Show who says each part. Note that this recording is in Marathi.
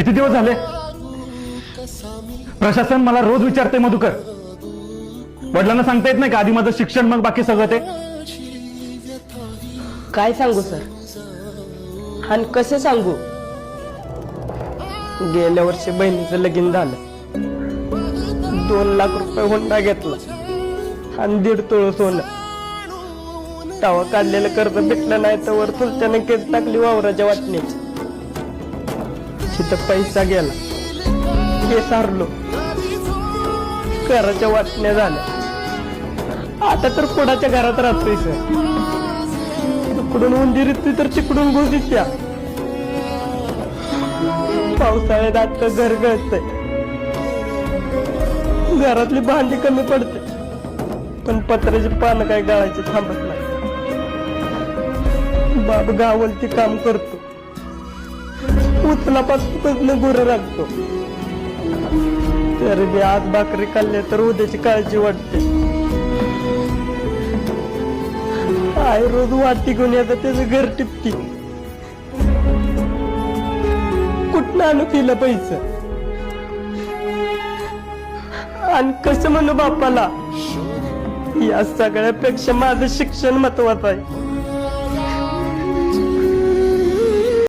Speaker 1: किती दिवस झाले? प्रशासन मला रोज विचारते मधुकर. वडिलांना सांगता येत नाही का? आधी माझं शिक्षण मग बाकी सगळं ते.
Speaker 2: काय सांगू सर? आणि कसं सांगू? गेल्या वर्षी बहिणीचं लगीन झालं. दोन लाख रुपये हुंडा घेतला. आणि दीड तोळ सोनं. तवा काढलेलं कर्ज भेटलं नाही तर वर त्याने केस टाकली वावराच्या वाटणीची तिथं पैसा गेला. केस हरलो. घराच्या वाटण्या झाल्या. आता तर कोणाच्या घरात राहतोय सर? तिकडून उंदीर तर तिकडून घुस त्या पावसाळ्यात आता घर गळतंय. घरातली भांडी कमी पडते. पण पत्र्याची पानं काय गाळायचे थांबत नाही. बाप गावलती काम करतो. उचलापासून गुरं राखतो. तर मी आज भाकरी खाल्ले तर उद्याची काळजी वाटते. आई रोज वाटी घेऊन येतात त्याचं घर टिपती. कुठनं आणू केलं पैसे? आणि कसं म्हणू बापाला? या सगळ्यापेक्षा माझं शिक्षण महत्वाचं आहे.